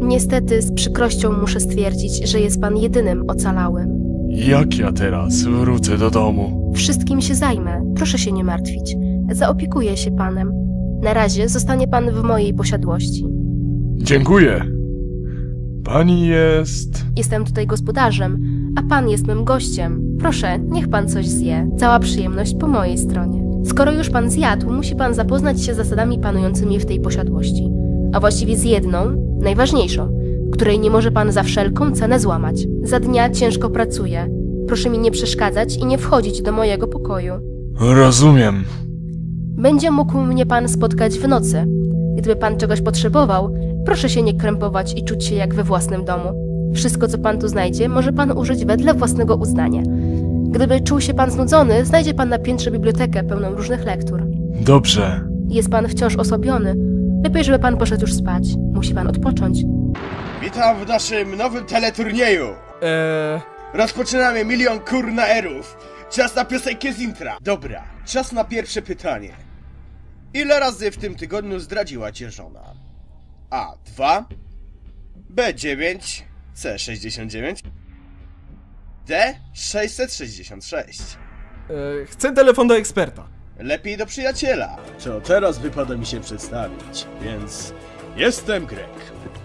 Niestety, z przykrością muszę stwierdzić, że jest pan jedynym ocalałym. Jak ja teraz wrócę do domu? Wszystkim się zajmę, proszę się nie martwić. Zaopiekuję się panem. Na razie zostanie pan w mojej posiadłości. Dziękuję. Pani jest. Jestem tutaj gospodarzem, a pan jest mym gościem. Proszę, niech pan coś zje. Cała przyjemność po mojej stronie. Skoro już pan zjadł, musi pan zapoznać się z zasadami panującymi w tej posiadłości. A właściwie z jedną, najważniejszą, której nie może pan za wszelką cenę złamać. Za dnia ciężko pracuję. Proszę mi nie przeszkadzać i nie wchodzić do mojego pokoju. Rozumiem. Będzie mógł mnie pan spotkać w nocy. Gdyby pan czegoś potrzebował, proszę się nie krępować i czuć się jak we własnym domu. Wszystko, co pan tu znajdzie, może pan użyć wedle własnego uznania. Gdyby czuł się pan znudzony, znajdzie pan na piętrze bibliotekę pełną różnych lektur. Dobrze. Jest pan wciąż osłabiony. Lepiej, żeby pan poszedł już spać. Musi pan odpocząć. Witam w naszym nowym teleturnieju. Eee, Rozpoczynamy milion kurna erów. Czas na piosenkę z intra. Dobra, czas na pierwsze pytanie. Ile razy w tym tygodniu zdradziła cię żona? A2 B9 C69 D666 eee, chcę telefon do eksperta. Lepiej do przyjaciela. Co teraz wypada mi się przedstawić, więc jestem Greg.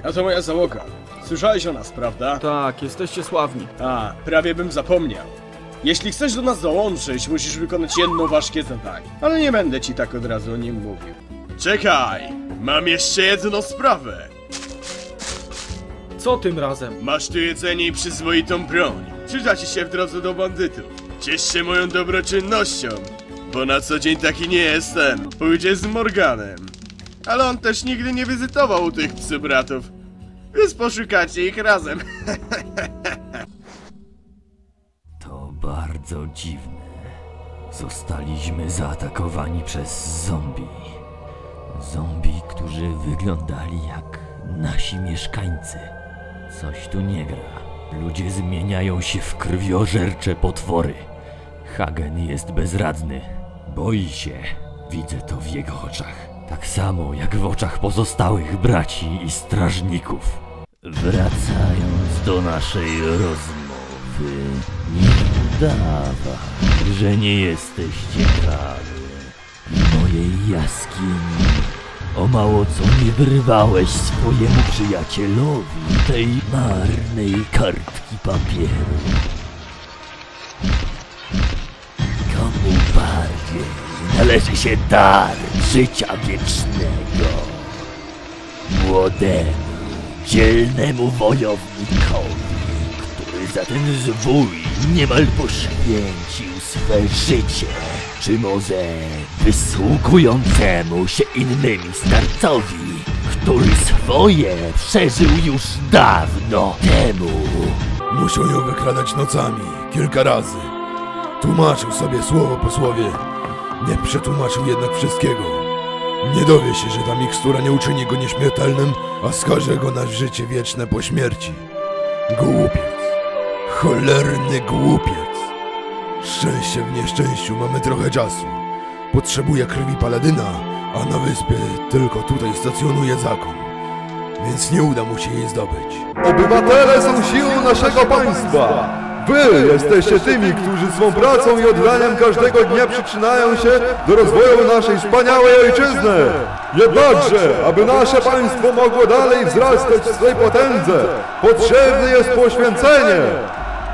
A to moja załoga. Słyszałeś o nas, prawda? Tak, jesteście sławni. A, prawie bym zapomniał. Jeśli chcesz do nas dołączyć, musisz wykonać jedno ważkie zadanie. Ale nie będę ci tak od razu o nim mówił. Czekaj! Mam jeszcze jedną sprawę. Co tym razem? Masz tu jedzenie i przyzwoitą broń. Przyda ci się w drodze do bandytów. Ciesz się moją dobroczynnością, bo na co dzień taki nie jestem. Pójdzie z Morganem. Ale on też nigdy nie wizytował u tych psybratów. Więc poszukacie ich razem. To bardzo dziwne. Zostaliśmy zaatakowani przez zombie. Zombie, którzy wyglądali jak nasi mieszkańcy. Coś tu nie gra. Ludzie zmieniają się w krwiożercze potwory. Hagen jest bezradny. Boi się. Widzę to w jego oczach. Tak samo jak w oczach pozostałych braci i strażników. Wracając do naszej rozmowy, nie udawaj, że nie jesteś ciekawy. Mojej jaskini o mało co nie wyrwałeś swojemu przyjacielowi tej marnej kartki papieru. Komu bardziej należy się dar życia wiecznego? Młodemu, dzielnemu wojownikowi, który za ten zwój niemal poświęcił swe życie. Czy może wysługującemu się innymi starcowi, który swoje przeżył już dawno temu? Muszą ją wykradać nocami, kilka razy. Tłumaczył sobie słowo po słowie. Nie przetłumaczył jednak wszystkiego. Nie dowie się, że ta mikstura nie uczyni go nieśmiertelnym, a skaże go na życie wieczne po śmierci. Głupiec. Cholerny głupiec. Szczęście w nieszczęściu mamy trochę czasu. Potrzebuje krwi paladyna, a na wyspie tylko tutaj stacjonuje zakon. Więc nie uda mu się jej zdobyć. Obywatele są siłą naszego państwa. Wy jesteście tymi, którzy swą pracą i oddaniem każdego dnia przyczyniają się do rozwoju naszej wspaniałej ojczyzny. Jednakże, aby nasze państwo mogło dalej wzrastać w swej potędze, potrzebne jest poświęcenie.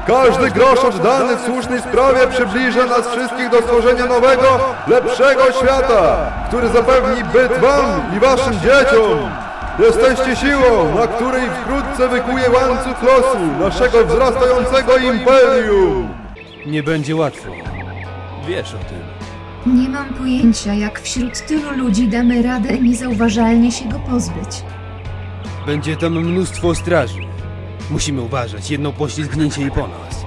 Każdy grosz oddany w słusznej sprawie przybliża nas wszystkich do stworzenia nowego, lepszego świata, który zapewni byt wam i waszym dzieciom. Jesteście siłą, na której wkrótce wykuje łańcuch losu naszego wzrastającego imperium. Nie będzie łatwo. Wiesz o tym. Nie mam pojęcia, jak wśród tylu ludzi damy radę niezauważalnie się go pozbyć. Będzie tam mnóstwo straży. Musimy uważać, jedno poślizgnięcie i po nas.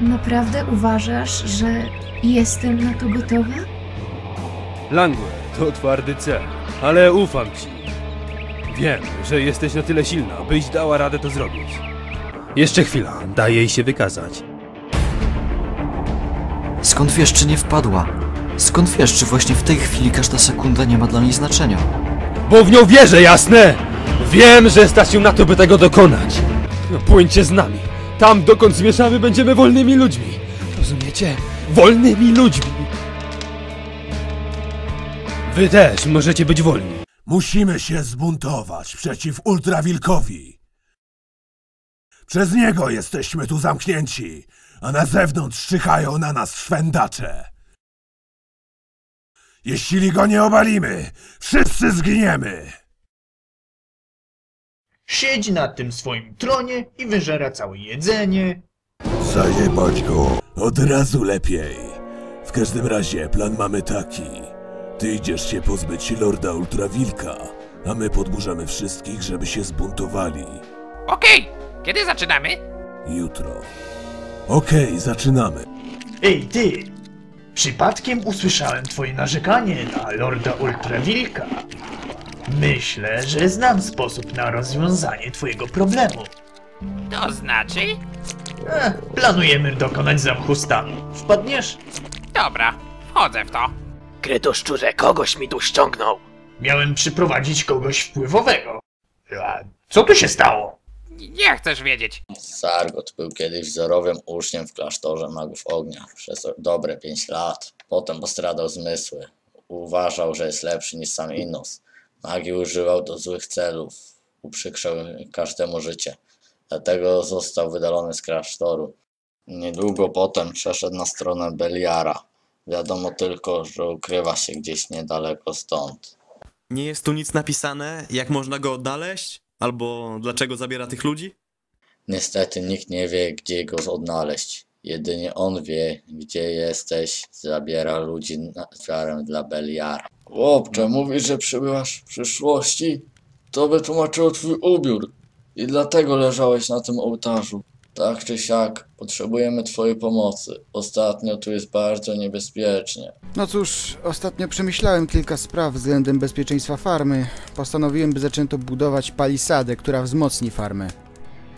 Naprawdę uważasz, że jestem na to gotowa? Langwe to twardy cel, ale ufam ci. Wiem, że jesteś na tyle silna, byś dała radę to zrobić. Jeszcze chwila, daj jej się wykazać. Skąd wiesz, czy nie wpadła? Skąd wiesz, czy właśnie w tej chwili każda sekunda nie ma dla niej znaczenia? Bo w nią wierzę, jasne! Wiem, że stać się na to, by tego dokonać. No, płyńcie z nami. Tam, dokąd zmierzamy, będziemy wolnymi ludźmi. Rozumiecie? Wolnymi ludźmi. Wy też możecie być wolni. Musimy się zbuntować przeciw ultrawilkowi. Przez niego jesteśmy tu zamknięci, a na zewnątrz czyhają na nas szwendacze. Jeśli go nie obalimy, wszyscy zginiemy. Siedzi na tym swoim tronie i wyżera całe jedzenie. Zajebać go. Od razu lepiej. W każdym razie plan mamy taki. Ty idziesz się pozbyć Lorda Ultrawilka, a my podburzamy wszystkich, żeby się zbuntowali. Okej, kiedy zaczynamy? Jutro. Okej, zaczynamy. Ej ty! Przypadkiem usłyszałem twoje narzekanie na Lorda Ultrawilka. Myślę, że znam sposób na rozwiązanie twojego problemu. To znaczy? Eh, planujemy dokonać zamchu stanu. Wpadniesz? Dobra, wchodzę w to. Kryto szczurze, kogoś mi tu ściągnął. Miałem przyprowadzić kogoś wpływowego. A co tu się stało? Nie chcesz wiedzieć. Sargot był kiedyś wzorowym uczniem w klasztorze magów ognia przez dobre 5 lat. Potem postradał zmysły. Uważał, że jest lepszy niż sam Innos. Magii używał do złych celów. Uprzykrzał każdemu życie. Dlatego został wydalony z klasztoru. Niedługo potem przeszedł na stronę Beliara. Wiadomo tylko, że ukrywa się gdzieś niedaleko stąd. Nie jest tu nic napisane, jak można go odnaleźć? Albo dlaczego zabiera tych ludzi? Niestety nikt nie wie, gdzie go odnaleźć. Jedynie on wie, gdzie jesteś. Zabiera ludzi na ofiarę dla Beliara. Chłopcze, mówisz, że przybyłaś w przyszłości? To wytłumaczyło twój ubiór. I dlatego leżałeś na tym ołtarzu. Tak czy siak, potrzebujemy twojej pomocy. Ostatnio tu jest bardzo niebezpiecznie. No cóż, ostatnio przemyślałem kilka spraw względem bezpieczeństwa farmy. Postanowiłem, by zaczęto budować palisadę, która wzmocni farmę.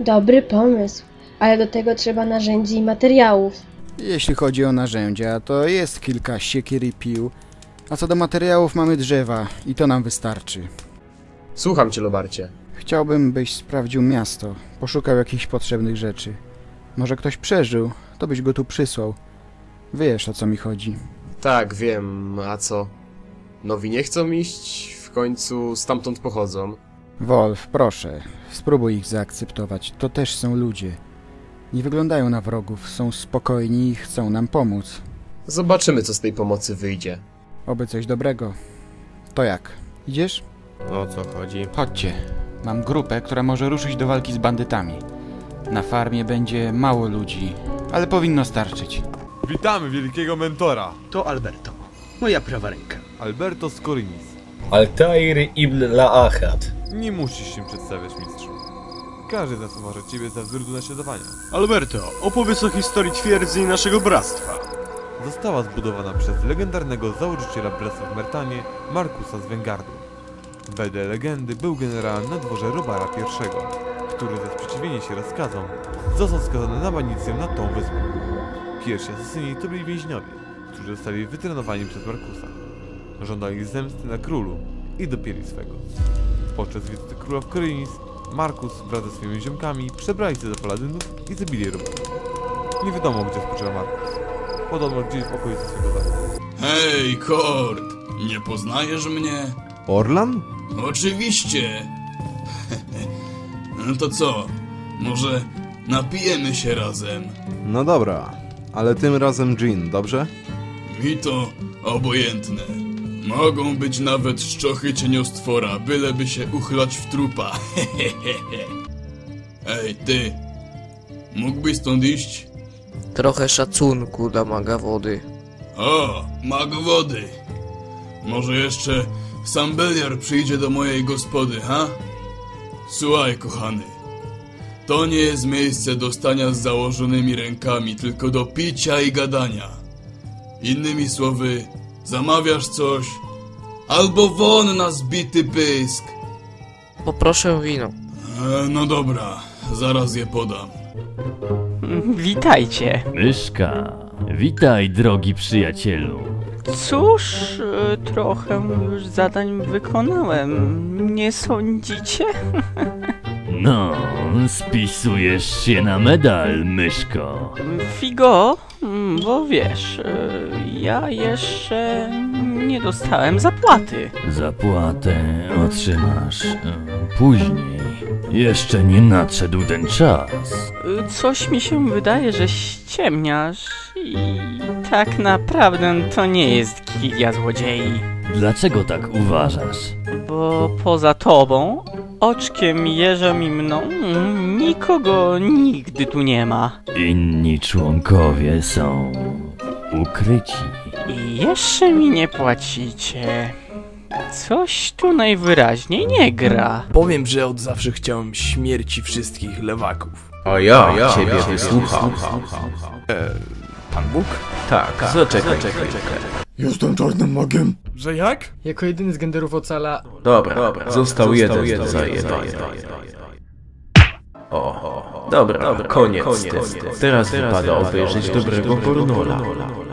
Dobry pomysł, ale do tego trzeba narzędzi i materiałów. Jeśli chodzi o narzędzia, to jest kilka siekier i pił. A co do materiałów, mamy drzewa i to nam wystarczy. Słucham cię, Lobarcie. Chciałbym, byś sprawdził miasto, poszukał jakichś potrzebnych rzeczy. Może ktoś przeżył, to byś go tu przysłał. Wiesz, o co mi chodzi. Tak, wiem, a co? Nowi nie chcą iść, w końcu stamtąd pochodzą. Wolf, proszę, spróbuj ich zaakceptować. To też są ludzie. Nie wyglądają na wrogów, są spokojni i chcą nam pomóc. Zobaczymy, co z tej pomocy wyjdzie. Oby coś dobrego. To jak? Idziesz? O co chodzi? Chodźcie. Mam grupę, która może ruszyć do walki z bandytami. Na farmie będzie mało ludzi, ale powinno starczyć. Witamy wielkiego mentora. To Alberto, moja prawa ręka. Alberto Scorinis. Altair ibn Laachat. Nie musisz się przedstawiać, mistrzu. Każdy z nas uważa ciebie za wzór do naśladowania. Alberto, opowiedz o historii twierdzy i naszego bractwa. Została zbudowana przez legendarnego założyciela bractwa w Mertanie, Markusa z Wengardu. Wedle legendy był generałem na dworze Robara I, który za sprzeciwienie się rozkazom został skazany na banicję na tą wyspę. Pierwsi asesyni to byli więźniowie, którzy zostali wytrenowani przez Markusa. Żądali zemsty na królu i dopięli swego. Podczas wizyty króla w Korynis, Markus wraz ze swoimi ziomkami przebrali się za paladynów i zabili Robara. Nie wiadomo gdzie spoczywa Markus. Podobno gdzieś w okolicy swego domu. Hej, Kord! Nie poznajesz mnie? Orlan? Oczywiście! no to co? Może napijemy się razem? No dobra, ale tym razem gin, dobrze? Mi to obojętne. Mogą być nawet szczochy cieniostwora, byleby się uchlać w trupa. Ej, ty! Mógłbyś stąd iść? Trochę szacunku dla maga wody. O, mag wody! Może jeszcze sam Beliar przyjdzie do mojej gospody, ha? Słuchaj, kochany. To nie jest miejsce do stania z założonymi rękami, tylko do picia i gadania. Innymi słowy, zamawiasz coś, albo won na zbity pysk. Poproszę wino. E, no dobra, zaraz je podam. Witajcie. Myszka, witaj drogi przyjacielu. Cóż, trochę już zadań wykonałem. Nie sądzicie? No, spisujesz się na medal, myszko. Figo, bo wiesz, ja jeszcze nie dostałem zapłaty. Zapłatę otrzymasz e, później. Jeszcze nie nadszedł ten czas. Coś mi się wydaje, że ściemniasz tak naprawdę to nie jest gilia złodziei. Dlaczego tak uważasz? Bo poza tobą, oczkiem, jeżem i mną, nikogo nigdy tu nie ma. Inni członkowie są ukryci. I jeszcze mi nie płacicie. Coś tu najwyraźniej nie gra. Powiem, że od zawsze chciałem śmierci wszystkich lewaków. A ja, ciebie wysłucham. E, pan Bóg? Tak, zaczekaj chwilkę. Jestem czarnym magiem. Że jak? Jako jedyny z genderów ocala... Dobra, dobra, został jeden zajebany. O, dobra, koniec z tym. Teraz wypada obejrzeć dobrego pornola.